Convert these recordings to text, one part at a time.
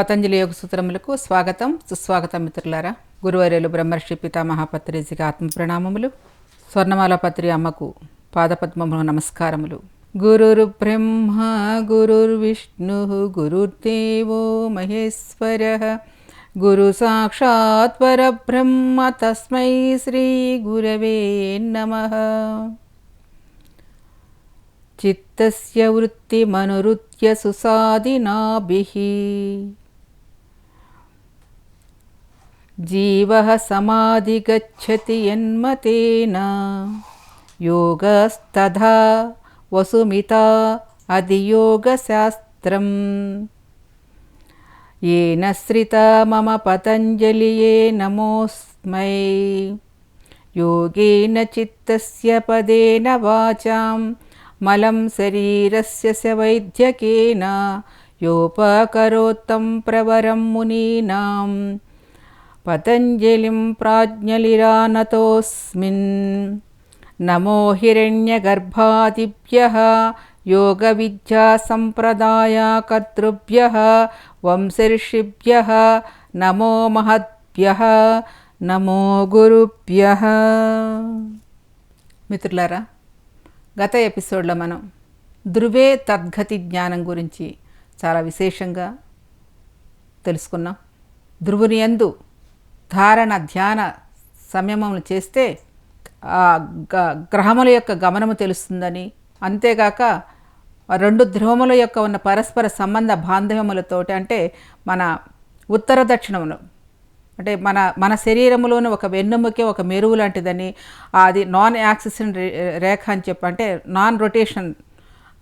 పతంజలి యోగ సూత్రములకు స్వాగతం. సుస్వాగతం మిత్రులారా. గురువర్యులు బ్రహ్మర్షి పితామహ పత్రిజికి ఆత్మ ప్రణామములు స్వర్ణమాల పత్రి అమ్మకు పాదపద్మములు నమస్కారములు. గురుర్ బ్రహ్మ గురుర్విష్ణు గురుర్దేవో మహేశ్వర. గురు సాక్షాత్ పరబ్రహ్మ తస్మై శ్రీ గురవే నమ. చిత్తస్య వృత్తిమనురుత్య సుసాదినాభి जीवः समाधिगच्छति यन्मतेन योगस्तथा वसुमिता अधियोगशास्त्रम् येन श्रिता मम पतञ्जलिये नमोऽस्मै योगेन चित्तस्य पदेन वाचां मलं शरीरस्य स वैद्यकेन योपकरोत्तं प्रवरं मुनीनाम् पतञ्जलिं प्राज्ञलिरानतोऽस्मिन् नमो हिरण्यगर्भादिभ्यः योगविद्यासम्प्रदायकर्तृभ्यः వంశర్షిభ్య నమో మహద్భ్య నమో గురుభ్య మిత్రులారా గత ఎపిసోడ్లో మనం ధృవే తద్గతి జ్ఞానం గురించి చాలా విశేషంగా తెలుసుకున్నాం ధ్రువుని యందు ధారణ ధ్యాన సంయమములు చేస్తే గ- గ్రహముల యొక్క గమనము తెలుస్తుందని. అంతేగాక రెండు ధ్రువముల యొక్క ఉన్న పరస్పర సంబంధ బాంధవ్యములతోటి అంటే మన ఉత్తర దక్షిణములు. అంటే మన మన శరీరంలోని ఒక వెన్నుముకే ఒక మెరుగు లాంటిదని అది నాన్ యాక్సిస్ రేఖ అని చెప్పి అంటే నాన్ రొటేషన్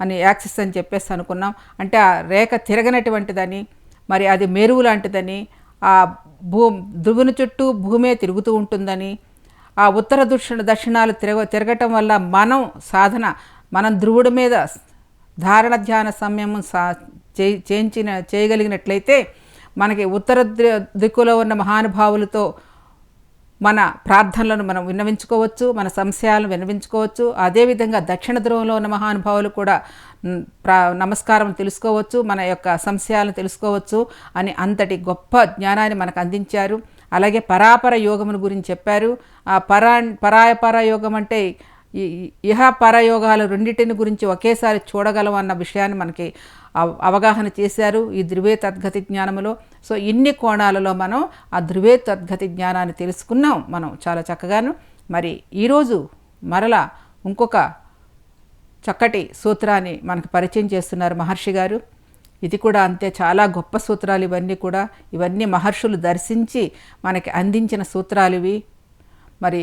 అని యాక్సిస్ అని చెప్పేసి అనుకున్నాం. అంటే ఆ రేఖ తిరగనటువంటిదని మరి అది మెరుగు లాంటిదని ఆ భూ ధ్రువుని చుట్టూ భూమే తిరుగుతూ ఉంటుందని ఆ ఉత్తర దక్షిణ దక్షిణాలు తిరగ తిరగటం వల్ల మనం సాధన మనం ధ్రువుడి మీద ధారణ ధ్యాన సమయం సా చేయించిన చేయగలిగినట్లయితే మనకి ఉత్తర దిక్కులో ఉన్న మహానుభావులతో మన ప్రార్థనలను మనం విన్నవించుకోవచ్చు మన సంశయాలను విన్నవించుకోవచ్చు అదేవిధంగా దక్షిణ ధ్రువంలో ఉన్న మహానుభావులు కూడా ప్రా నమస్కారం తెలుసుకోవచ్చు మన యొక్క సంశయాలను తెలుసుకోవచ్చు అని అంతటి గొప్ప జ్ఞానాన్ని మనకు అందించారు. అలాగే పరాపర యోగమును గురించి చెప్పారు. ఆ పరా పరాయపర యోగం అంటే ఇహ పరయోగాలు రెండింటిని గురించి ఒకేసారి చూడగలం అన్న విషయాన్ని మనకి అవగాహన చేశారు ఈ ధృవే తద్గతి జ్ఞానములో. సో ఇన్ని కోణాలలో మనం ఆ ధృవే తద్గతి జ్ఞానాన్ని తెలుసుకున్నాం మనం చాలా చక్కగాను. మరి ఈరోజు మరలా ఇంకొక చక్కటి సూత్రాన్ని మనకు పరిచయం చేస్తున్నారు మహర్షి గారు. ఇది కూడా అంతే చాలా గొప్ప సూత్రాలు ఇవన్నీ కూడా. ఇవన్నీ మహర్షులు దర్శించి మనకి అందించిన సూత్రాలు ఇవి మరి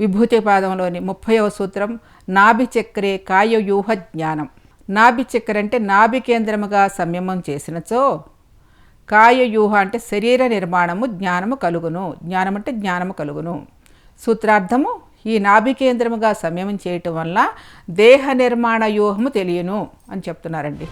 విభూతి పాదంలోని ముప్పైవ సూత్రం నాభిచక్రే కాయవ్యూహ జ్ఞానం నాభి చక్కెర అంటే నాభి కేంద్రముగా సంయమం చేసినచో కాయవ్యూహ అంటే శరీర నిర్మాణము జ్ఞానము కలుగును. జ్ఞానం అంటే జ్ఞానము కలుగును. సూత్రార్థము ఈ నాభి కేంద్రముగా సంయమం చేయటం వల్ల దేహ నిర్మాణ వ్యూహము తెలియను అని చెప్తున్నారండి.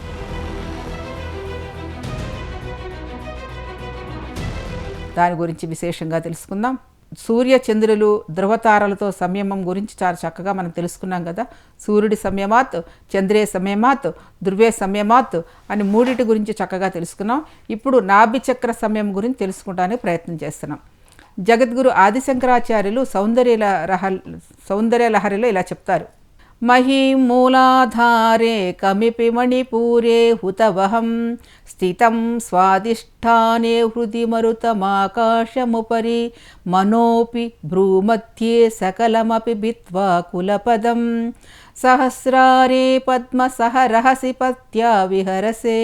దాని గురించి విశేషంగా తెలుసుకుందాం. సూర్య చంద్రులు ధృవతారలతో సంయమం గురించి చాలా చక్కగా మనం తెలుసుకున్నాం కదా. సూర్యుడి సంయమాత్ చంద్రే సంయమాత్ ధృవే సంయమాత్ అని మూడిటి గురించి చక్కగా తెలుసుకున్నాం. ఇప్పుడు నాభిచక్ర సమయం గురించి తెలుసుకుంటానికి ప్రయత్నం చేస్తున్నాం. జగద్గురు ఆదిశంకరాచార్యులు సౌందర్య లహ సౌందర్య లహరిలో ఇలా చెప్తారు. మహీమూలాధారే కమిపి మణిపూరే హుతవహం స్థితం స్వాదిష్టానే హృది మరుతమాకాశముపరి మనోపి భ్రూమధ్యే సకలమపి భిత్వా కులపదం. సహస్రారే పద్మ సహ రహసి పత్యా విహరసే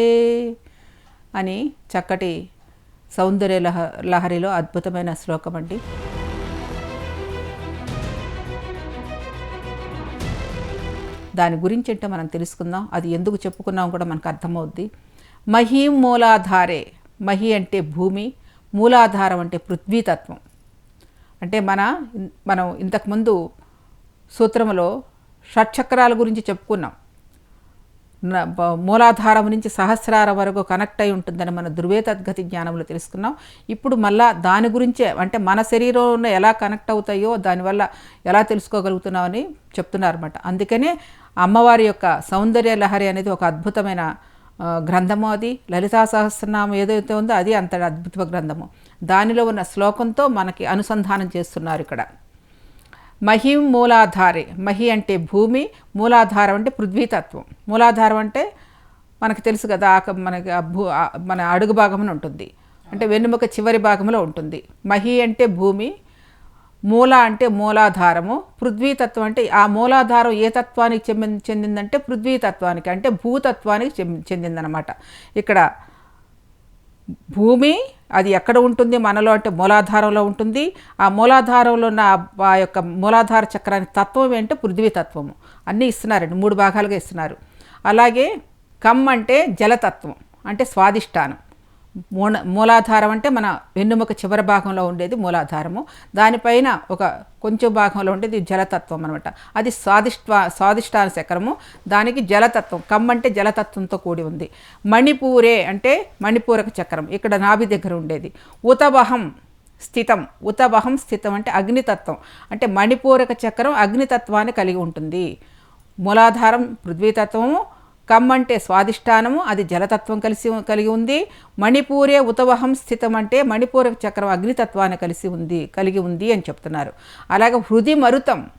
అని చక్కటి సౌందర్య లహ లహరిలో అద్భుతమైన శ్లోకం అండి దాని గురించి ఏంటో మనం తెలుసుకుందాం. అది ఎందుకు చెప్పుకున్నాం కూడా మనకు అర్థమవుద్ది. మహీం మూలాధారే. మహి అంటే భూమి మూలాధారం అంటే పృథ్వీతత్వం. అంటే మన మనం ఇంతకుముందు సూత్రములో షట్చక్రాల గురించి చెప్పుకున్నాం. మూలాధారం నుంచి సహస్రారం వరకు కనెక్ట్ అయి ఉంటుందని మన ధృవేతద్గతి జ్ఞానంలో తెలుసుకున్నాం. ఇప్పుడు మళ్ళా దాని గురించే అంటే మన శరీరంలో ఎలా కనెక్ట్ అవుతాయో దానివల్ల ఎలా తెలుసుకోగలుగుతున్నామని చెప్తున్నారు అనమాట అందుకనే అమ్మవారి యొక్క సౌందర్య లహరి అనేది ఒక అద్భుతమైన గ్రంథము అది. లలితా సహస్రనామం ఏదైతే ఉందో అది అంత అద్భుత గ్రంథము. దానిలో ఉన్న శ్లోకంతో మనకి అనుసంధానం చేస్తున్నారు ఇక్కడ. మహిం మూలాధారే. మహి అంటే భూమి మూలాధారం అంటే పృథ్వీతత్వం. మూలాధారం అంటే మనకు తెలుసు కదా ఆక మనకి భూ మన అడుగు భాగమున ఉంటుంది. అంటే వెన్నుముక చివరి భాగంలో ఉంటుంది. మహి అంటే భూమి మూల అంటే మూలాధారము పృథ్వీతత్వం అంటే ఆ మూలాధారం ఏ తత్వానికి చెంది చెందిందంటే పృథ్వీతత్వానికి అంటే భూతత్వానికి చెందిందనమాట ఇక్కడ భూమి అది ఎక్కడ ఉంటుంది మనలో అంటే మూలాధారంలో ఉంటుంది. ఆ మూలాధారంలో ఉన్న ఆ- యొక్క మూలాధార చక్రానికి తత్వం ఏంటంటే పృథ్వీ తత్వము అన్నీ ఇస్తున్నారండి మూడు భాగాలుగా ఇస్తున్నారు. అలాగే కమ్ అంటే జలతత్వం అంటే స్వాదిష్టానం మూల మూలాధారం అంటే మన వెన్నుముక చివరి భాగంలో ఉండేది మూలాధారము. దానిపైన ఒక కొంచెం భాగంలో ఉండేది జలతత్వం అనమాట అది స్వాదిష్ట స్వాదిష్టాన చక్రము దానికి జలతత్వం కమ్మంటే జలతత్వంతో కూడి ఉంది. మణిపూరే అంటే మణిపూరక చక్రం ఇక్కడ నాభి దగ్గర ఉండేది. ఉతవహం స్థితం ఉతవహం స్థితం అంటే అగ్నితత్వం. అంటే మణిపూరక చక్రం అగ్నితత్వాన్ని కలిగి ఉంటుంది. మూలాధారం పృథ్వీతత్వము కమ్మంటే స్వాదిష్టానము అది జలతత్వం కలిసి కలిగి ఉంది. మణిపూరే ఉతవహం స్థితం అంటే మణిపూర చక్రం అగ్నితత్వాన్ని కలిసి ఉంది కలిగి ఉంది అని చెప్తున్నారు. అలాగే హృది మరుతం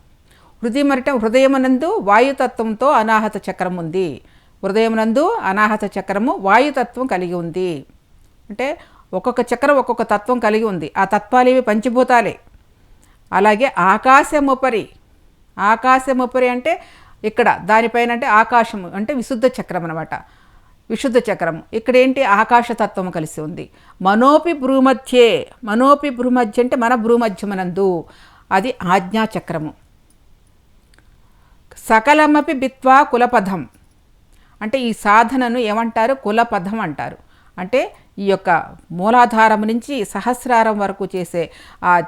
హృది మరుటం హృదయమునందు వాయుతత్వంతో అనాహత చక్రం ఉంది. హృదయమునందు అనాహత చక్రము వాయుతత్వం కలిగి ఉంది. అంటే ఒక్కొక్క చక్రం ఒక్కొక్క తత్వం కలిగి ఉంది. ఆ తత్వాలు ఇవి పంచభూతాలే. అలాగే ఆకాశముపరి ఆకాశముపరి అంటే ఇక్కడ దానిపైన అంటే ఆకాశము అంటే విశుద్ధ చక్రం అనమాట విశుద్ధ చక్రం. ఇక్కడ ఏంటి ఆకాశతత్వం కలిసి ఉంది. మనోపి భ్రూమధ్యే. మనోపి భ్రూమధ్య అంటే మన భ్రూమధ్యమనందు. అది ఆజ్ఞాచక్రము సకలమపి బిత్వా కులపథం. అంటే ఈ సాధనను ఏమంటారు? కులపథం అంటారు. అంటే ఈ యొక్క మూలాధారం నుంచి సహస్రారం వరకు చేసే ఆ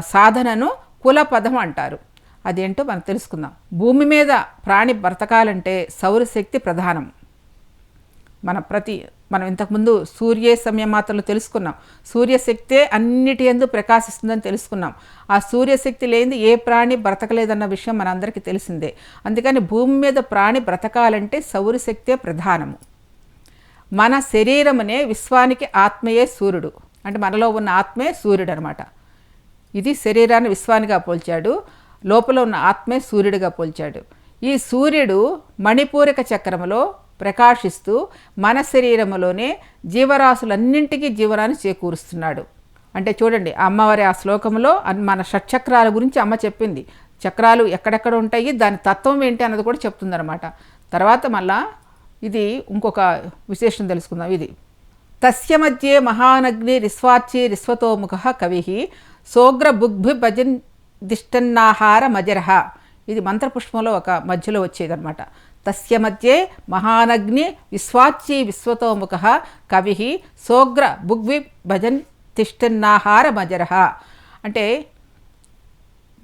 సాధనను కులపథం అంటారు. అదేంటో మనం తెలుసుకుందాం. భూమి మీద ప్రాణి బ్రతకాలంటే సౌరశక్తి ప్రధానం. మన ప్రతి మనం ఇంతకుముందు సూర్య సమయం మాత్రలు తెలుసుకున్నాం. సూర్యశక్తే అన్నిటి ఎందు ప్రకాశిస్తుందని తెలుసుకున్నాం. ఆ సూర్యశక్తి లేనిది ఏ ప్రాణి బ్రతకలేదన్న విషయం మనందరికీ తెలిసిందే. అందుకని భూమి మీద ప్రాణి బ్రతకాలంటే సౌరశక్తే ప్రధానము. మన శరీరమునే విశ్వానికి ఆత్మయే సూర్యుడు. అంటే మనలో ఉన్న ఆత్మే సూర్యుడు అనమాట ఇది శరీరాన్ని విశ్వానిగా పోల్చాడు. లోపల ఉన్న ఆత్మే సూర్యుడిగా పోల్చాడు. ఈ సూర్యుడు మణిపూరిక చక్రములో ప్రకాశిస్తూ మన శరీరములోనే జీవరాశులన్నింటికీ జీవనాన్ని చేకూరుస్తున్నాడు. అంటే చూడండి అమ్మవారి ఆ శ్లోకంలో మన షట్చక్రాల గురించి అమ్మ చెప్పింది. చక్రాలు ఎక్కడెక్కడ ఉంటాయి దాని తత్వం ఏంటి అన్నది కూడా చెప్తుందనమాట తర్వాత మళ్ళా ఇది ఇంకొక విశేషం తెలుసుకుందాం. ఇది తస్య మధ్యే మహానగ్ని రిస్వాచి రిస్వతోముఖ కవి సోగ్ర బుగ్భి భజన్ దిష్టన్నాహార మజరహ ఇది మంత్రపుష్పంలో ఒక మధ్యలో వచ్చేదన్నమాట. తస్య మధ్యే మహానగ్ని విశ్వాచి విశ్వతోముఖ కవి సోగ్ర బుగ్వి భజన్ తిష్టన్నాహార మజరహ అంటే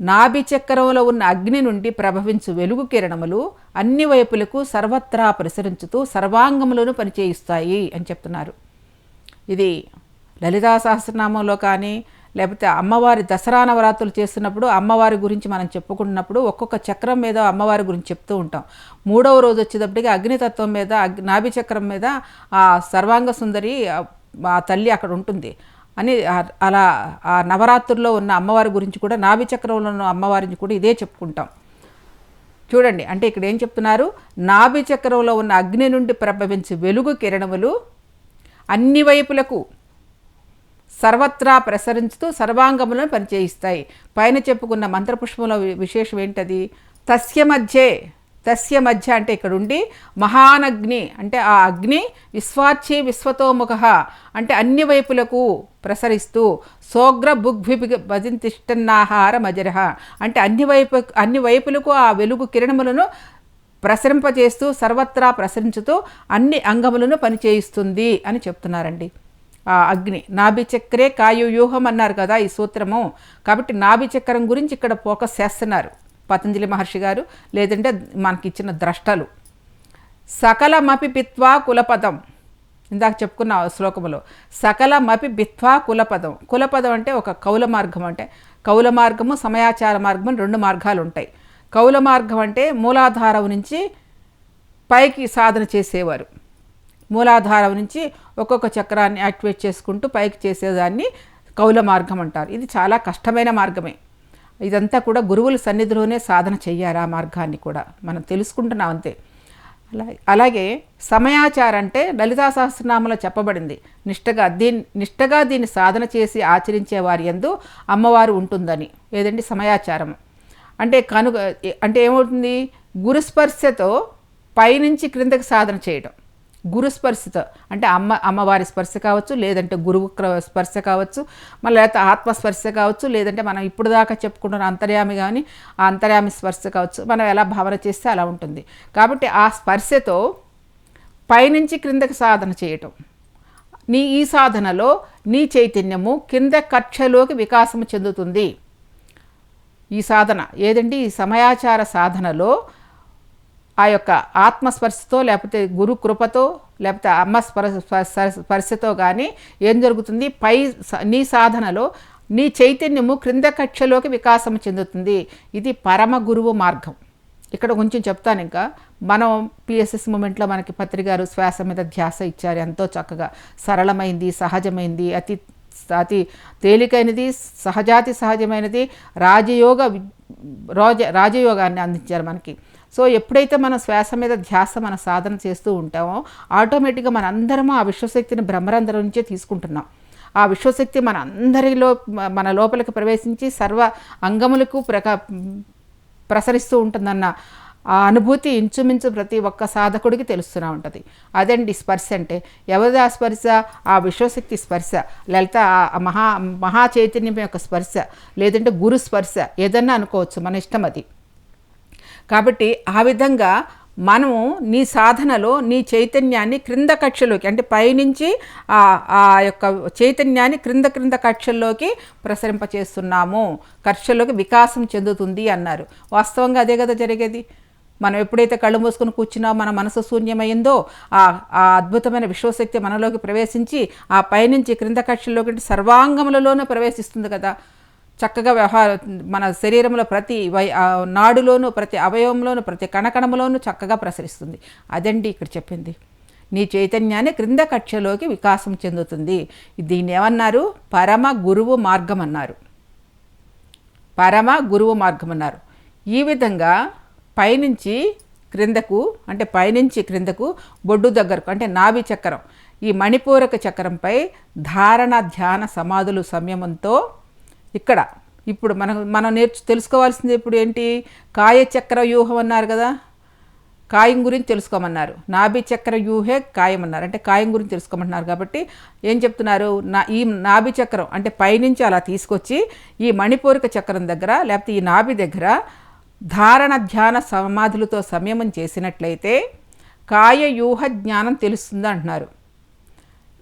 నాభి చక్రంలో ఉన్న అగ్ని నుండి ప్రభవించు వెలుగు కిరణములు అన్ని వైపులకు సర్వత్రా ప్రసరించుతూ సర్వాంగములను పనిచేయిస్తాయి అని చెప్తున్నారు. ఇది లలితా సహస్రనామంలో కానీ లేకపోతే అమ్మవారి దసరా నవరాత్రులు చేస్తున్నప్పుడు అమ్మవారి గురించి మనం చెప్పుకుంటున్నప్పుడు ఒక్కొక్క చక్రం మీద అమ్మవారి గురించి చెప్తూ ఉంటాం. మూడవ రోజు వచ్చేటప్పటికి అగ్నితత్వం మీద నాభి చక్రం మీద ఆ సర్వాంగ సుందరి ఆ- తల్లి అక్కడ ఉంటుంది. అని అలా ఆ నవరాత్రుల్లో ఉన్న అమ్మవారి గురించి కూడా నాభి చక్రంలో ఉన్న అమ్మవారిని కూడా ఇదే చెప్పుకుంటాం. చూడండి అంటే ఇక్కడ ఏం చెప్తున్నారు? నాభి చక్రంలో ఉన్న అగ్ని నుండి ప్రభవించే వెలుగు కిరణములు అన్ని వైపులకు సర్వత్రా ప్రసరించుతూ సర్వాంగములను పనిచేయిస్తాయి పైన చెప్పుకున్న మంత్రపుష్పంలో విశేషం ఏంటది? తస్య మధ్యే తస్య మధ్య అంటే ఇక్కడ ఉండి మహానగ్ని అంటే ఆ అగ్ని విశ్వాచి విశ్వతోముఖ అంటే అన్ని వైపులకు ప్రసరిస్తూ సోగ్ర బుగ్భి భజంతిష్టన్నాహార మజరహ అంటే అన్ని వైపు అన్ని వైపులకు ఆ వెలుగు కిరణములను ప్రసరింపజేస్తూ సర్వత్రా ప్రసరించుతూ అన్ని అంగములను పనిచేయిస్తుంది అని చెప్తున్నారండి. అగ్ని. నాభిచక్రే కాయువ్యూహం కాయు వ్యూహం అన్నారు కదా ఈ సూత్రము. కాబట్టి నాభిచక్రం గురించి ఇక్కడ ఫోకస్ చేస్తున్నారు పతంజలి మహర్షి గారు. లేదంటే మనకి ఇచ్చిన ద్రష్టలు. సకలమపి బిత్వా కులపదం. ఇందాక చెప్పుకున్న శ్లోకములో సకలమపి బిత్వా కులపదం. కులపదం అంటే ఒక కౌల మార్గం అంటే కౌల మార్గము సమయాచార మార్గం రెండు మార్గాలు ఉంటాయి కౌల మార్గం అంటే మూలాధారం నుంచి పైకి సాధన చేసేవారు. మూలాధారం నుంచి ఒక్కొక్క చక్రాన్ని యాక్టివేట్ చేసుకుంటూ పైకి చేసేదాన్ని కౌల మార్గం అంటారు. ఇది చాలా కష్టమైన మార్గమే. ఇదంతా కూడా గురువుల సన్నిధిలోనే సాధన చెయ్యాలి ఆ మార్గాన్ని కూడా. మనం తెలుసుకుంటున్నాం అంతే. అలాగే అలాగే సమయాచారం అంటే లలితా సహస్రనామంలో చెప్పబడింది. నిష్టగా దీన్ని నిష్టగా దీన్ని సాధన చేసి ఆచరించే వారి ఎందు అమ్మవారు ఉంటుందని. ఏదండి? సమయాచారం. అంటే కనుక అంటే ఏమవుతుంది? గురుస్పర్శతో పైనుంచి క్రిందకి సాధన చేయడం గురు స్పర్శతో అంటే అమ్మ అమ్మవారి స్పర్శ కావచ్చు లేదంటే గురువు క్ర- స్పర్శ కావచ్చు మళ్ళీ లేకపోతే ఆత్మస్పర్శ కావచ్చు లేదంటే మనం ఇప్పుడు దాకా చెప్పుకుంటున్న అంతర్యామి కానీ ఆ అంతర్యామి స్పర్శ కావచ్చు మనం ఎలా భావన చేస్తే అలా ఉంటుంది. కాబట్టి ఆ స్పర్శతో పైనుంచి క్రిందకి సాధన చేయటం. నీ ఈ సాధనలో నీ చైతన్యము కింద కక్షలోకి వికాసము చెందుతుంది. ఈ సాధన ఏదండి? ఈ సమయాచార సాధనలో ఆ యొక్క ఆత్మస్పర్శతో లేకపోతే గురు కృపతో లేకపోతే అమ్మ స్పర్శ స్పర్శతో కానీ ఏం జరుగుతుంది? పై నీ సాధనలో నీ చైతన్యము క్రింద కక్షలోకి వికాసం చెందుతుంది. ఇది పరమ గురువు మార్గం. ఇక్కడ కొంచెం చెప్తాను ఇంకా. మనం పిఎస్ఎస్ మూమెంట్లో మనకి పత్రికారు శ్వాస మీద ధ్యాస ఇచ్చారు ఎంతో చక్కగా. సరళమైంది సహజమైంది అతి అతి తేలికైనది సహజాతి సహజమైనది రాజయోగ రాజ రాజయోగాన్ని అందించారు మనకి. సో ఎప్పుడైతే మనం శ్వాస మీద ధ్యాస మన సాధన చేస్తూ ఉంటామో ఆటోమేటిక్గా మన అందరము ఆ విశ్వశక్తిని బ్రహ్మరంధ్రం నుంచే తీసుకుంటున్నాం. ఆ విశ్వశక్తి మన అందరిలో మన లోపలికి ప్రవేశించి సర్వ అంగములకు ప్రక ప్రసరిస్తూ ఉంటుందన్న ఆ అనుభూతి ఇంచుమించు ప్రతి ఒక్క సాధకుడికి తెలుస్తూనే ఉంటుంది. అదండి స్పర్శ అంటే. ఎవరిది ఆ స్పర్శ? ఆ విశ్వశక్తి స్పర్శ. లలిత ఆ మహా మహా చైతన్యం యొక్క స్పర్శ. లేదంటే గురు స్పర్శ. ఏదన్నా అనుకోవచ్చు. మన ఇష్టం అది. కాబట్టి ఆ విధంగా మనము నీ సాధనలో నీ చైతన్యాన్ని క్రింద కక్షలోకి అంటే పైనుంచి ఆ ఆ యొక్క చైతన్యాన్ని క్రింద క్రింద కక్షల్లోకి ప్రసరింపచేస్తున్నాము. కక్షల్లోకి వికాసం చెందుతుంది అన్నారు. వాస్తవంగా అదే కదా జరిగేది? మనం ఎప్పుడైతే కళ్ళు మూసుకొని కూర్చున్నా మన మనసు శూన్యమైందో ఆ ఆ అద్భుతమైన విశ్వశక్తి మనలోకి ప్రవేశించి ఆ పైనుంచి క్రింద కక్షల్లోకి అంటే ప్రవేశిస్తుంది కదా. చక్కగా వ్యవహార మన శరీరంలో ప్రతి వై నాడులోనూ ప్రతి అవయవంలోనూ ప్రతి కణకణములోనూ చక్కగా ప్రసరిస్తుంది. అదండి ఇక్కడ చెప్పింది. నీ చైతన్యాన్ని క్రింద కక్షలోకి వికాసం చెందుతుంది. దీన్ని ఏమన్నారు? పరమ గురువు మార్గం అన్నారు. పరమ గురువు మార్గం అన్నారు. ఈ విధంగా పైనుంచి క్రిందకు అంటే పైనుంచి క్రిందకు బొడ్డు దగ్గరకు అంటే నాభి చక్రం ఈ మణిపూరక చక్రంపై ధారణ ధ్యాన సమాధులు సంయమంతో ఇక్కడ. ఇప్పుడు మనం మనం నేర్చు తెలుసుకోవాల్సింది ఇప్పుడు ఏంటి? కాయచక్ర వ్యూహం అన్నారు కదా? కాయం గురించి తెలుసుకోమన్నారు. నాభి చక్ర వ్యూహే కాయం అన్నారు. అంటే కాయం గురించి తెలుసుకోమంటున్నారు కాబట్టి ఏం చెప్తున్నారు? నా ఈ నాభి చక్రం అంటే పైనుంచి అలా తీసుకొచ్చి ఈ మణిపూరిక చక్రం దగ్గర లేకపోతే ఈ నాభి దగ్గర ధారణ ధ్యాన సమాధులతో సంయమం చేసినట్లయితే కాయ వ్యూహ జ్ఞానం తెలుస్తుంది అంటున్నారు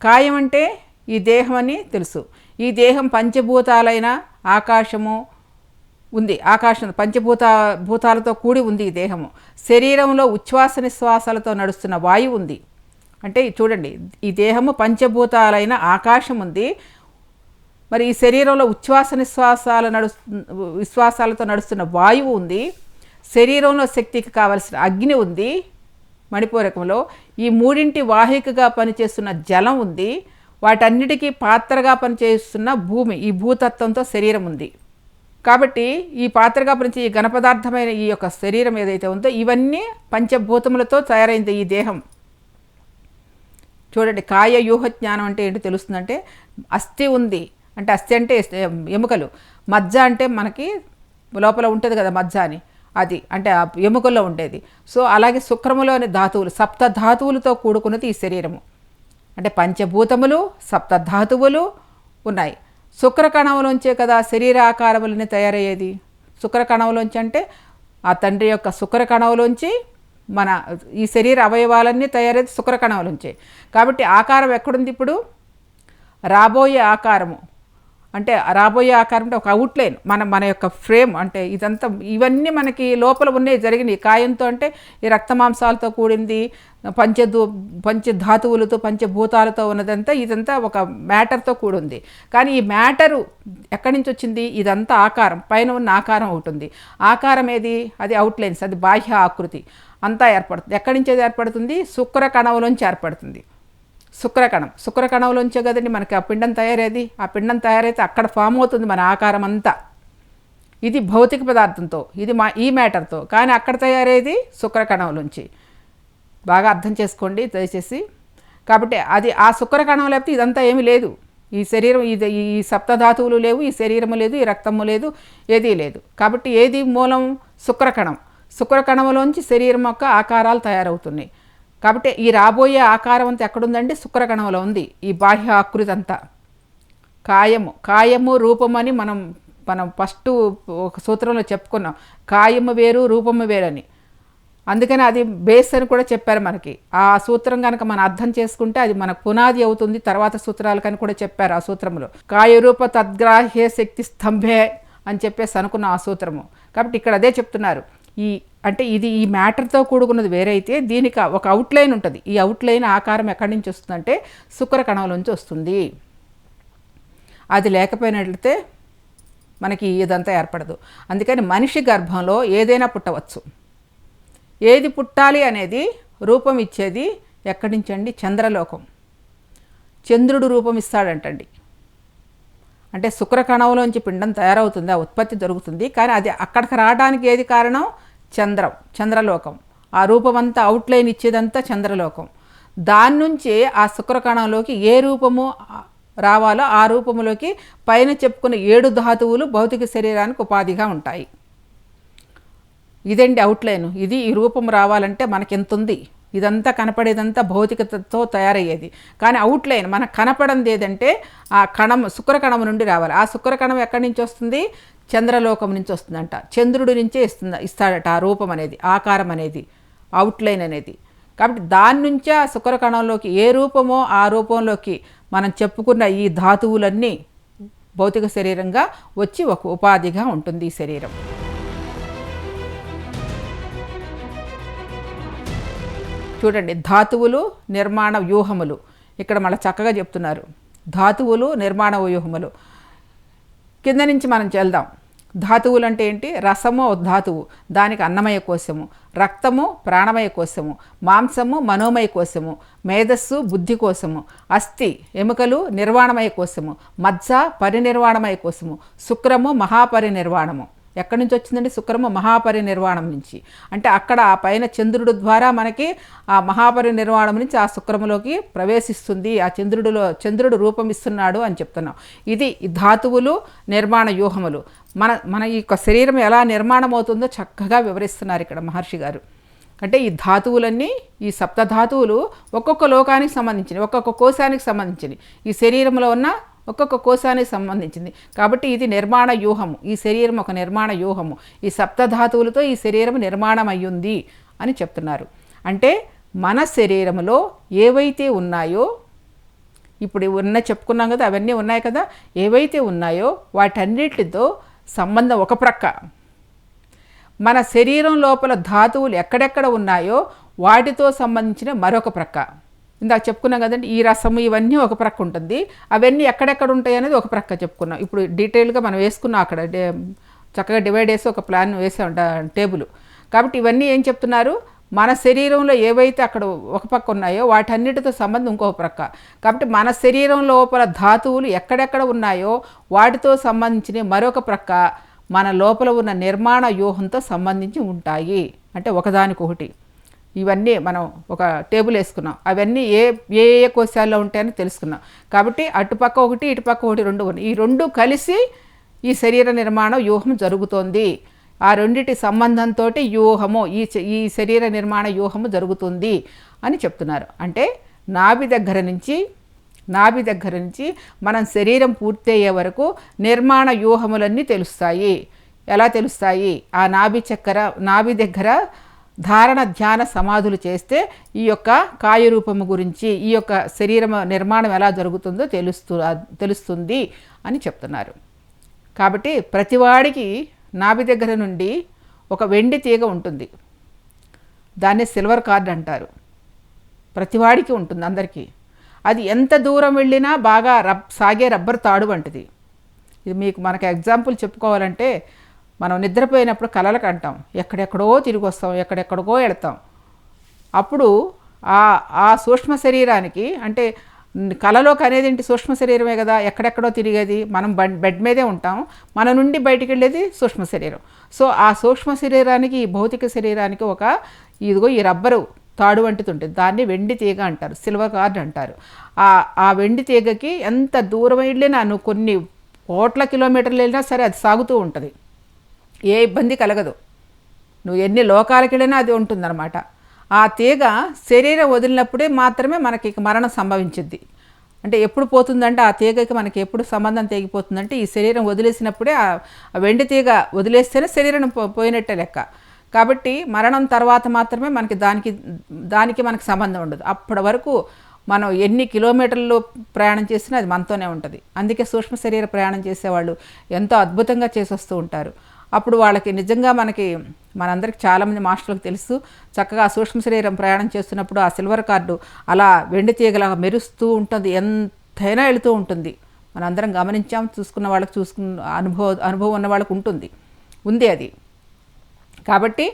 కాయం అంటే ఈ దేహం అని తెలుసు. ఈ దేహం పంచభూతాలైన ఆకాశము ఉంది. ఆకాశం పంచభూత భూతాలతో కూడి ఉంది ఈ దేహము. శరీరంలో ఉచ్ఛ్వాస నిశ్వాసాలతో నడుస్తున్న వాయువు ఉంది. అంటే చూడండి ఈ దేహము పంచభూతాలైన ఆకాశం ఉంది. మరి ఈ శరీరంలో ఉచ్ఛ్వాస నిశ్వాసాల నడు విశ్వాసాలతో నడుస్తున్న వాయువు ఉంది. శరీరంలో శక్తికి కావలసిన అగ్ని ఉంది. మణిపూరకంలో ఈ మూడింటి వాహికగా పనిచేస్తున్న జలం ఉంది. వాటన్నిటికీ పాత్రగా పనిచేస్తున్న భూమి ఈ భూతత్వంతో శరీరం ఉంది. కాబట్టి ఈ పాత్రగా పనిచే ఈ ఘనపదార్థమైన ఈ యొక్క శరీరం ఏదైతే ఉందో ఇవన్నీ పంచభూతములతో తయారైంది ఈ దేహం. చూడండి కాయ వ్యూహ జ్ఞానం అంటే ఏంటి తెలుస్తుందంటే అస్థి ఉంది అంటే అస్థి అంటే ఎముకలు. మజ్జ అంటే మనకి లోపల ఉంటుంది కదా మజ్జ అని అది అంటే ఎముకల్లో ఉండేది. సో అలాగే శుక్రములోని ధాతువులు సప్త ధాతువులతో కూడుకున్నది ఈ శరీరము. అంటే పంచభూతములు సప్త ధాతువులు ఉన్నాయి. శుక్రకణంలోంచే కదా శరీర ఆకారములని తయారయ్యేది? శుక్ర కణంలోంచి అంటే ఆ తండ్రి యొక్క శుక్ర కణంలోంచి మన ఈ శరీర అవయవాలన్నీ తయారయ్యేది శుక్ర కాబట్టి ఆకారం ఎక్కడుంది ఇప్పుడు? రాబోయే ఆకారము. అంటే రాబోయే ఆకారం అంటే ఒక అవుట్లైన్ మన మన యొక్క ఫ్రేమ్ అంటే ఇదంతా ఇవన్నీ మనకి లోపల ఉన్నాయి జరిగినాయి. కాయంతో అంటే ఈ రక్తమాంసాలతో కూడింది పంచధూ పంచధాతువులతో పంచభూతాలతో ఉన్నదంతా ఇదంతా ఒక మ్యాటర్తో కూడింది. కానీ ఈ మ్యాటరు ఎక్కడి నుంచి వచ్చింది? ఇదంతా ఆకారం. పైన ఉన్న ఆకారం ఒకటి ఉంది. ఆకారం ఏది? అది అవుట్లైన్స్ అది బాహ్య ఆకృతి. అంతా ఏర్పడుతుంది. ఎక్కడి నుంచి అది ఏర్పడుతుంది? శుక్ర కణవులోంచి ఏర్పడుతుంది. శుక్రకణం. శుక్రకణంలోంచే కదండి మనకి ఆ పిండం తయారేది ఆ పిండం తయారైతే అక్కడ ఫామ్ అవుతుంది మన ఆకారం అంతా. ఇది భౌతిక పదార్థంతో ఇది మా ఈ మ్యాటర్తో. కానీ అక్కడ తయారయ్యేది శుక్రకణంలోంచి. బాగా అర్థం చేసుకోండి దయచేసి. కాబట్టి అది ఆ శుక్రకణం లేకపోతే ఇదంతా ఏమీ లేదు. ఈ శరీరం ఇది ఈ సప్తధాతువులు లేవు ఈ శరీరము లేదు ఈ రక్తము లేదు ఏదీ లేదు. కాబట్టి ఏది మూలం? శుక్రకణం. శుక్రకణంలోంచి శరీరం యొక్క ఆకారాలు తయారవుతున్నాయి. కాబట్టి ఈ రాబోయే ఆకారం అంతా ఎక్కడుందండి? శుక్రగణంలో ఉంది. ఈ బాహ్య ఆకృతి అంతా కాయము కాయము రూపమని మనం మనం ఫస్ట్ ఒక సూత్రంలో చెప్పుకున్నాం. కాయము వేరు రూపము వేరని. అందుకని అది బేస్ అని కూడా చెప్పారు మనకి. ఆ సూత్రం కనుక మనం అర్థం చేసుకుంటే అది మనకు పునాది అవుతుంది. తర్వాత సూత్రాలు కని కూడా చెప్పారు ఆ సూత్రంలో కాయరూప తద్గ్రాహ్య శక్తి స్తంభే అని చెప్పేసి అనుకున్న ఆ సూత్రము. కాబట్టి ఇక్కడ అదే చెప్తున్నారు. ఈ అంటే ఇది ఈ మ్యాటర్తో కూడుకున్నది వేరైతే దీనికి ఒక అవుట్లైన్ ఉంటుంది. ఈ అవుట్లైన్ ఆకారం ఎక్కడి నుంచి వస్తుందంటే శుక్ర కణాల నుంచి వస్తుంది. అది లేకపోయినట్లయితే మనకి ఇదంతా ఏర్పడదు. అందుకని మనిషి గర్భంలో ఏదైనా పుట్టవచ్చు. ఏది పుట్టాలి అనేది రూపం ఇచ్చేది ఎక్కడి నుంచి అండి? చంద్రలోకం. చంద్రుడు రూపం ఇస్తాడంటండి. అంటే శుక్రకణంలోంచి పిండం తయారవుతుంది ఆ ఉత్పత్తి దొరుకుతుంది కానీ అది అక్కడికి రావడానికి ఏది కారణం? చంద్రం చంద్రలోకం. ఆ రూపమంతా అవుట్లైన్ ఇచ్చేదంతా చంద్రలోకం. దాని నుంచే ఆ శుక్రకణంలోకి ఏ రూపము రావాలో ఆ రూపములోకి పైన చెప్పుకున్న ఏడు ధాతువులు భౌతిక శరీరానికి ఉపాధిగా ఉంటాయి. ఇదండి అవుట్లైన్ ఇది ఈ రూపం రావాలంటే మనకెంతుంది? ఇదంతా కనపడేదంతా భౌతికతతో తయారయ్యేది. కానీ అవుట్లైన్ మనకు కనపడంది ఏదంటే ఆ కణం శుక్రకణం నుండి రావాలి. ఆ శుక్రకణం ఎక్కడి నుంచి వస్తుంది? చంద్రలోకం నుంచి వస్తుందంట. చంద్రుడి నుంచే ఇస్తుంది ఇస్తాడట ఆ రూపం అనేది ఆకారం అనేది అవుట్లైన్ అనేది. కాబట్టి దాని నుంచే ఆ శుక్రకణంలోకి ఏ రూపమో ఆ రూపంలోకి మనం చెప్పుకున్న ఈ ధాతువులన్నీ భౌతిక శరీరంగా వచ్చి ఒక ఉపాధిగా ఉంటుంది ఈ శరీరం. చూడండి ధాతువులు నిర్మాణ వ్యూహములు. ఇక్కడ మళ్ళీ చక్కగా చెప్తున్నారు. ధాతువులు నిర్మాణ వ్యూహములు. కింద నుంచి మనం చెల్దాం ధాతువులు అంటే ఏంటి? రసము ధాతువు. దానికి అన్నమయ కోశము. రక్తము ప్రాణమయ కోశము. మాంసము మనోమయ కోశము. మేధస్సు బుద్ధి కోశము. అస్థి ఎముకలు నిర్వాణమయ కోశము. మజ్జ పరినిర్వాణమయ కోశము. శుక్రము మహాపరినిర్వాణము. ఎక్కడి నుంచి వచ్చిందండి శుక్రము మహాపరినిర్వాణం నుంచి. అంటే అక్కడ ఆ పైన చంద్రుడు ద్వారా మనకి ఆ మహాపరినిర్వాణం నుంచి ఆ శుక్రములోకి ప్రవేశిస్తుంది. ఆ చంద్రుడిలో చంద్రుడు రూపం ఇస్తున్నాడు అని చెప్తున్నాం. ఇది ధాతువులు నిర్మాణ వ్యూహములు. మన మన ఈ యొక్క శరీరం ఎలా నిర్మాణం అవుతుందో చక్కగా వివరిస్తున్నారు ఇక్కడ మహర్షి గారు. అంటే ఈ ధాతువులన్నీ ఈ సప్త ధాతువులు ఒక్కొక్క లోకానికి సంబంధించినవి ఒక్కొక్క కోశానికి సంబంధించినవి. ఈ శరీరంలో ఉన్న ఒక్కొక్క కోశానికి సంబంధించింది. కాబట్టి ఇది నిర్మాణ వ్యూహము. ఈ శరీరం ఒక నిర్మాణ వ్యూహము. ఈ సప్తధాతువులతో ఈ శరీరం నిర్మాణం అయ్యింది అని చెప్తున్నారు. అంటే మన శరీరంలో ఏవైతే ఉన్నాయో ఇప్పుడు ఉన్న చెప్పుకున్నాం కదా అవన్నీ ఉన్నాయి కదా ఏవైతే ఉన్నాయో వాటన్నిటితో సంబంధం ఒక ప్రక్క. మన శరీరం లోపల ధాతువులు ఎక్కడెక్కడ ఉన్నాయో వాటితో సంబంధించిన మరొక ప్రక్క. ఇందాక చెప్పుకున్నాం కదండి ఈ రసము ఇవన్నీ ఒక ప్రక్క ఉంటుంది. అవన్నీ ఎక్కడెక్కడ ఉంటాయి అనేది ఒక ప్రక్క చెప్పుకున్నాం. ఇప్పుడు డీటెయిల్గా మనం వేసుకున్నాం అక్కడ చక్కగా డివైడ్ చేసి ఒక ప్లాన్ వేసాం టేబుల్. కాబట్టి ఇవన్నీ ఏం చెప్తున్నారు? మన శరీరంలో ఏవైతే అక్కడ ఒక పక్క ఉన్నాయో వాటన్నిటితో సంబంధం ఇంకొక ప్రక్క. కాబట్టి మన శరీరం లోపల ధాతువులు ఎక్కడెక్కడ ఉన్నాయో వాటితో సంబంధించిన మరొక ప్రక్క మన లోపల ఉన్న నిర్మాణ వ్యూహంతో సంబంధించి ఉంటాయి. అంటే ఒకదానికొకటి. ఇవన్నీ మనం ఒక టేబుల్ వేసుకున్నాం. అవన్నీ ఏ ఏ ఏ కోశాల్లో ఉంటాయని తెలుసుకున్నాం. కాబట్టి అటుపక్క ఒకటి ఇటుపక్క ఒకటి రెండు ఉన్నాయి. ఈ రెండు కలిసి ఈ శరీర నిర్మాణం వ్యూహం జరుగుతోంది. ఆ రెండిటి సంబంధంతో వ్యూహము ఈ ఈ శరీర నిర్మాణ వ్యూహము జరుగుతుంది అని చెప్తున్నారు. అంటే నాభి దగ్గర నుంచి నాభి దగ్గర నుంచి మనం శరీరం పూర్తయ్యే వరకు నిర్మాణ వ్యూహములన్నీ తెలుస్తాయి. ఎలా తెలుస్తాయి? ఆ నాభి చక్కెర నాభి దగ్గర ధారణ ధ్యాన సమాధులు చేస్తే ఈ యొక్క కాయరూపము గురించి ఈ యొక్క శరీరం నిర్మాణం ఎలా జరుగుతుందో తెలుస్తు తెలుస్తుంది అని చెప్తున్నారు. కాబట్టి ప్రతివాడికి నాభి దగ్గర నుండి ఒక వెండి తీగ ఉంటుంది. దాన్ని సిల్వర్ కార్డ్ అంటారు. ప్రతివాడికి ఉంటుంది అందరికీ. అది ఎంత దూరం వెళ్ళినా బాగా రబ్ సాగే రబ్బర్ తాడు వంటిది. ఇది మీకు మనకు ఎగ్జాంపుల్ చెప్పుకోవాలంటే మనం నిద్రపోయినప్పుడు కలలకు అంటాం ఎక్కడెక్కడో తిరిగి వస్తాం ఎక్కడెక్కడికో వెళతాం. అప్పుడు ఆ ఆ సూక్ష్మ శరీరానికి అంటే కలలోకి అనేది ఏంటి? సూక్ష్మ శరీరమే కదా ఎక్కడెక్కడో తిరిగేది మనం బెడ్ బెడ్ మీదే ఉంటాం. మన నుండి బయటికి వెళ్ళేది సూక్ష్మ శరీరం. సో ఆ సూక్ష్మ శరీరానికి ఈ భౌతిక శరీరానికి ఒక ఇదిగో ఈ రబ్బరు తాడు వంటిది ఉంటుంది దాన్ని వెండి తీగ అంటారు సిల్వర్ కార్డ్ అంటారు. ఆ ఆ వెండి తీగకి ఎంత దూరం వెళ్ళినా నువ్వు కొన్ని కోట్ల కిలోమీటర్లు వెళ్ళినా సరే అది సాగుతూ ఉంటుంది. ఏ ఇబ్బంది కలగదు. నువ్వు ఎన్ని లోకాలకి వెళ్ళినా అది ఉంటుందన్నమాట. ఆ తీగ శరీరం వదిలినప్పుడే మాత్రమే మనకి ఇక మరణం సంభవించింది అంటే ఎప్పుడు పోతుందంటే ఆ తీగకి మనకి ఎప్పుడు సంబంధం తెగిపోతుందంటే ఈ శరీరం వదిలేసినప్పుడే ఆ వెండి తీగ వదిలేస్తేనే శరీరం పోయినట్టే లెక్క. కాబట్టి మరణం తర్వాత మాత్రమే మనకి దానికి దానికి మనకి సంబంధం ఉండదు. అప్పటి వరకు మనం ఎన్ని కిలోమీటర్లు ప్రయాణం చేసినా అది మనతోనే ఉంటుంది. అందుకే సూక్ష్మ శరీర ప్రయాణం చేసేవాళ్ళు ఎంతో అద్భుతంగా చేసొస్తూ వస్తూ ఉంటారు. అప్పుడు వాళ్ళకి నిజంగా మనకి మనందరికి చాలామంది మాస్టర్లకు తెలుసు. చక్కగా సూక్ష్మ శరీరం ప్రయాణం చేస్తున్నప్పుడు ఆ సిల్వర్ కార్డు అలా వెండి తీగలా మెరుస్తూ ఉంటుంది. ఎంతైనా వెళుతూ ఉంటుంది. మనందరం గమనించాం చూసుకున్న వాళ్ళకి చూసుకున్న అనుభవ అనుభవం ఉన్న వాళ్ళకు ఉంటుంది. ఉంది అది. కాబట్టి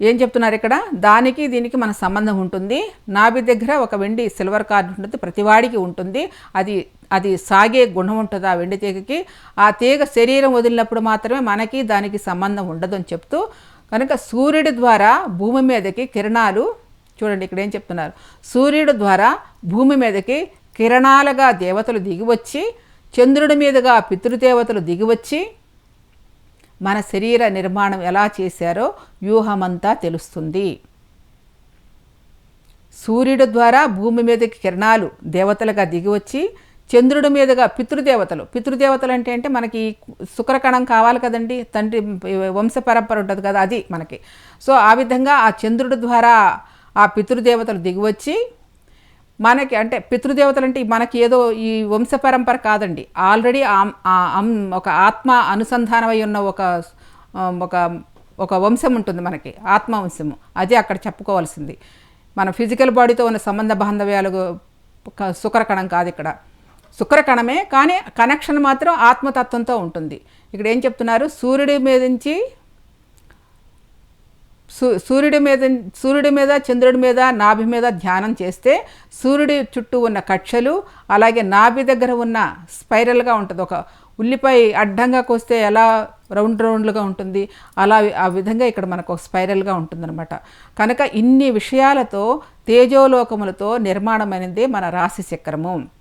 ఏం చెప్తున్నారు ఇక్కడ? దానికి దీనికి మన సంబంధం ఉంటుంది. నాభి దగ్గర ఒక వెండి సిల్వర్ కార్డు ఉంటుంది. ప్రతివాడికి ఉంటుంది. అది అది సాగే గుణం ఉంటుంది ఆ వెండి తీగకి. ఆ తీగ శరీరం వదిలినప్పుడు మాత్రమే మనకి దానికి సంబంధం ఉండదు అని చెప్తూ కనుక సూర్యుడి ద్వారా భూమి మీదకి కిరణాలు చూడండి ఇక్కడ ఏం చెప్తున్నారు. సూర్యుడు ద్వారా భూమి మీదకి కిరణాలుగా దేవతలు దిగివచ్చి చంద్రుడి మీదుగా పితృదేవతలు దిగివచ్చి మన శరీర నిర్మాణం ఎలా చేశారో వ్యూహమంతా తెలుస్తుంది. సూర్యుడు ద్వారా భూమి మీదకి కిరణాలు దేవతలుగా దిగివచ్చి చంద్రుడి మీదుగా పితృదేవతలు. పితృదేవతలు అంటే అంటే మనకి శుక్రకణం కావాలి కదండి. తండ్రి వంశ పరంపర ఉంటుంది కదా అది మనకి. సో ఆ విధంగా ఆ చంద్రుడి ద్వారా ఆ పితృదేవతలు దిగివచ్చి మనకి అంటే పితృదేవతలు అంటే మనకి ఏదో ఈ వంశ పరంపర కాదండి. ఆల్రెడీ ఒక ఆత్మ అనుసంధానమై ఉన్న ఒక ఒక ఒక వంశం ఉంటుంది మనకి ఆత్మ వంశము. అదే అక్కడ చెప్పుకోవాల్సింది. మన ఫిజికల్ బాడీతో ఉన్న సంబంధ బాంధవ్యాలు ఒక కాదు ఇక్కడ. శుక్రకణమే కానీ కనెక్షన్ మాత్రం ఆత్మతత్వంతో ఉంటుంది. ఇక్కడ ఏం చెప్తున్నారు? సూర్యుడి మీద నుంచి సూ సూర్యుడి మీద సూర్యుడి మీద చంద్రుడి మీద నాభి మీద ధ్యానం చేస్తే సూర్యుడి చుట్టూ ఉన్న కక్షలు అలాగే నాభి దగ్గర ఉన్న స్పైరల్గా ఉంటుంది. ఒక ఉల్లిపాయ అడ్డంగా కోస్తే ఎలా రౌండ్ రౌండ్లుగా ఉంటుంది? అలా ఆ విధంగా ఇక్కడ మనకు ఒక స్పైరల్గా ఉంటుందన్నమాట. కనుక ఇన్ని విషయాలతో తేజోలోకములతో నిర్మాణమైనదే మన రాశి చక్రము.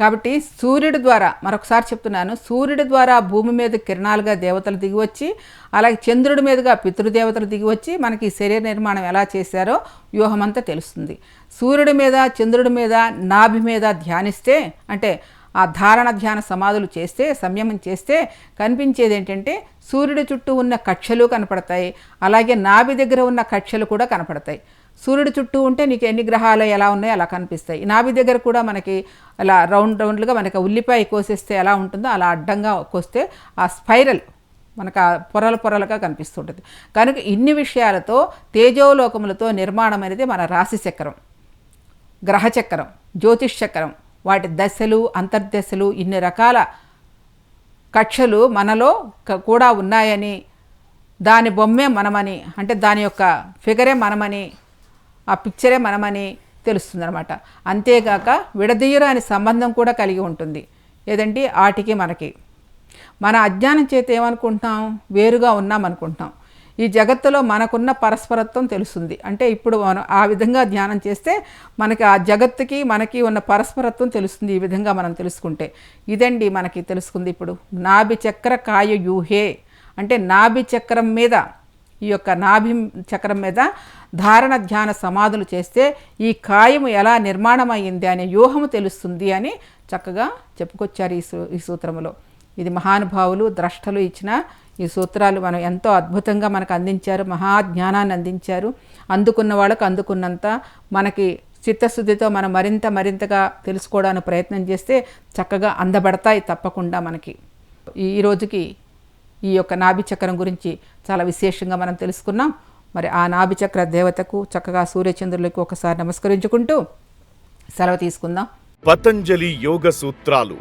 కాబట్టి సూర్యుడి ద్వారా మరొకసారి చెప్తున్నాను సూర్యుడి ద్వారా భూమి మీద కిరణాలుగా దేవతలు దిగివచ్చి అలాగే చంద్రుడి మీదుగా పితృదేవతలు దిగివచ్చి మనకి శరీర నిర్మాణం ఎలా చేశారో వ్యూహమంతా తెలుస్తుంది. సూర్యుడి మీద చంద్రుడి మీద నాభి మీద ధ్యానిస్తే అంటే ఆ ధారణ ధ్యాన సమాధులు చేస్తే సంయమం చేస్తే కనిపించేది ఏంటంటే సూర్యుడి చుట్టూ ఉన్న కక్షలు కనపడతాయి అలాగే నాభి దగ్గర ఉన్న కక్షలు కూడా కనపడతాయి. సూర్యుడు చుట్టూ ఉంటే నీకు ఎన్ని గ్రహాలు ఎలా ఉన్నాయో అలా కనిపిస్తాయి. నాభి దగ్గర కూడా మనకి అలా రౌండ్ రౌండ్లుగా మనకి ఉల్లిపాయ కోసేస్తే ఎలా ఉంటుందో అలా అడ్డంగా కోస్తే ఆ స్పైరల్ మనకు ఆ పొరల పొరలుగా కనిపిస్తుంటుంది. కనుక ఇన్ని విషయాలతో తేజోలోకములతో నిర్మాణం అనేది మన రాశి చక్రం గ్రహచక్రం జ్యోతిష్ చక్రం. వాటి దశలు అంతర్దశలు ఇన్ని రకాల కక్షలు మనలో కూడా ఉన్నాయని దాని బొమ్మే మనమని అంటే దాని యొక్క ఫిగరే మనమని ఆ పిక్చరే మనమని తెలుస్తుందనమాట అంతేగాక విడదీయరాని సంబంధం కూడా కలిగి ఉంటుంది. ఏదంటే ఆటికి మనకి. మన అజ్ఞానం చేత ఏమనుకుంటున్నాం? వేరుగా ఉన్నాం అనుకుంటున్నాం ఈ జగత్తులో మనకున్న పరస్పరత్వం తెలుస్తుంది. అంటే ఇప్పుడు మనం ఆ విధంగా ధ్యానం చేస్తే మనకి ఆ జగత్తుకి మనకి ఉన్న పరస్పరత్వం తెలుస్తుంది ఈ విధంగా మనం తెలుసుకుంటే. ఇదండి మనకి తెలుసుకుంది ఇప్పుడు. నాభి చక్ర కాయ యూహే అంటే నాభి చక్రం మీద ఈ యొక్క నాభి చక్రం మీద ధారణ ధ్యాన సమాధులు చేస్తే ఈ కాయము ఎలా నిర్మాణమైంది అనే వ్యూహము తెలుస్తుంది అని చక్కగా చెప్పుకొచ్చారు ఈ సూ ఈ సూత్రములో. ఇది మహానుభావులు ద్రష్టలు ఇచ్చిన ఈ సూత్రాలు మనం ఎంతో అద్భుతంగా మనకు అందించారు మహాజ్ఞానాన్ని అందించారు. అందుకున్న వాళ్ళకు అందుకున్నంత మనకి చిత్తశుద్ధితో మనం మరింత మరింతగా తెలుసుకోవడానికి ప్రయత్నం చేస్తే చక్కగా అందబడతాయి తప్పకుండా మనకి. ఈ ఈ రోజుకి ఈ యొక్క నాభిచక్రం గురించి చాలా విశేషంగా మనం తెలుసుకున్నాం. మరి ఆ నాభిచక్ర దేవతకు చక్కగా సూర్యచంద్రులకు ఒకసారి నమస్కరించుకుంటూ సెలవు తీసుకుందాం. పతంజలి యోగ సూత్రాలు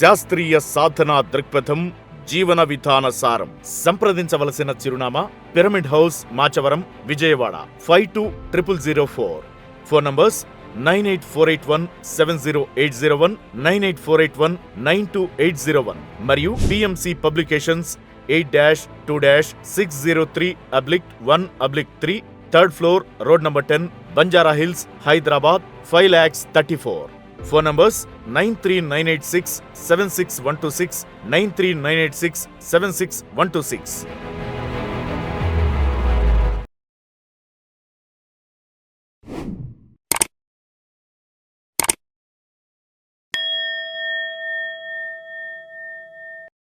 శాస్త్రీయ సాధనా దృక్పథం జీవన విధాన సారం. సంప్రదించవలసిన చిరునామా pyramid house Machavaram Vijayawada five two triple zero four. Phone numbers nine eight four eight one seven zero eight zero one nine eight four eight one nine two eight zero one మరియు PMC publications eight dash two dash six zero three oblique one oblique three third floor road number ten Banjara Hills Hyderabad five lakhs thirty four phone numbers nine three nine eight six seven six one two six nine three nine eight six seven six one two six